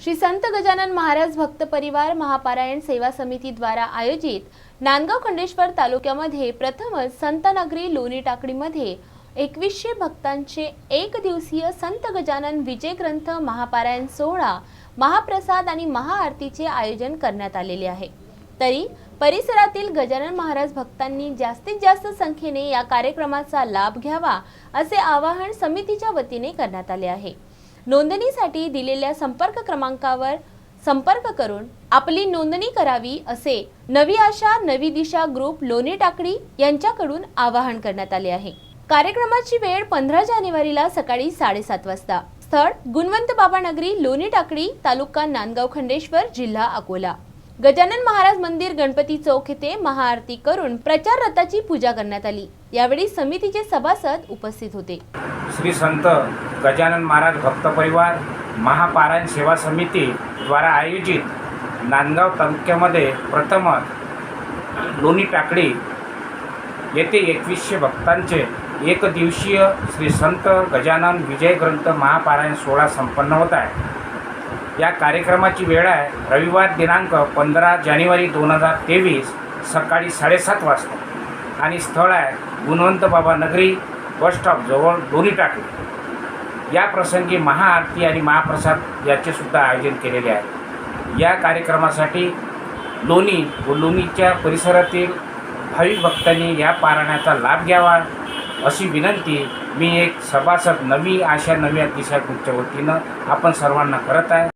श्री संत गजानन महाराज भक्त परिवार महापारायण सेवा समितीद्वारा आयोजित नांदगाव खंडेश्वर तालुक्यामध्ये प्रथमच संतनगरी लोणी टाकडीमध्ये एकवीसशे भक्तांचे एक दिवसीय संत गजानन विजय ग्रंथ महापारायण सोहळा महाप्रसाद आणि महाआरतीचे आयोजन करण्यात आलेले आहे. तरी परिसरातील गजानन महाराज भक्तांनी जास्तीत जास्त संख्येने या कार्यक्रमाचा लाभ घ्यावा असे आवाहन समितीच्या वतीने करण्यात आले आहे. नोंदणीसाठी दिलेल्या संपर्क क्रमांकावर संपर्क करून आपली नोंदणी करावी असे नवी आशा नवी दिशा ग्रुप लोणी टाकडी यांच्याकडून आवाहन करण्यात आले आहे. कार्यक्रमाची वेळ पंधरा जानेवारीला सकाळी साडेसात वाजता. स्थळ गुणवंत बाबा नगरी लोणी टाकडी तालुका नांदगाव खंडेश्वर जिल्हा अकोला. गजानन महाराज मंदिर गणपती चौक येथे महाआरती करून प्रचार रथाची पूजा करण्यात आली. यावेळी समितीचे सभासद उपस्थित होते. श्री संत गजानन महाराज भक्त परिवार महापारायण सेवा समितीद्वारा आयोजित नांदगाव तालुक्यामध्ये प्रथमच लोणी टाकडी येथे एकवीसशे भक्तांचे एक दिवसीय श्री संत गजानन विजय ग्रंथ महापारायण सोहळा संपन्न होत आहे. या कार्यक्रमाची वेळ आहे. रविवार दिनांक पंधरा जानेवारी दोन हजार तेवीस सकाळी साडेसात वाजता आणि स्थळ आहे गुणवंत बाबा नगरी बस स्टॉपजवळ दोन्ही टाकली या प्रसंगी महाआरती आणि महाप्रसाद याचे सुद्धा आयोजन केलेले आहे. या कार्यक्रमासाठी लोणी व लोणीच्या परिसरातील भाविक भक्तांनी या पारायणाचा लाभ घ्यावा अशी विनंती मी एक सभासद नवी आशा नव्या दिशा ग्रुपच्या वतीनं आपण सर्वांना करत आहे.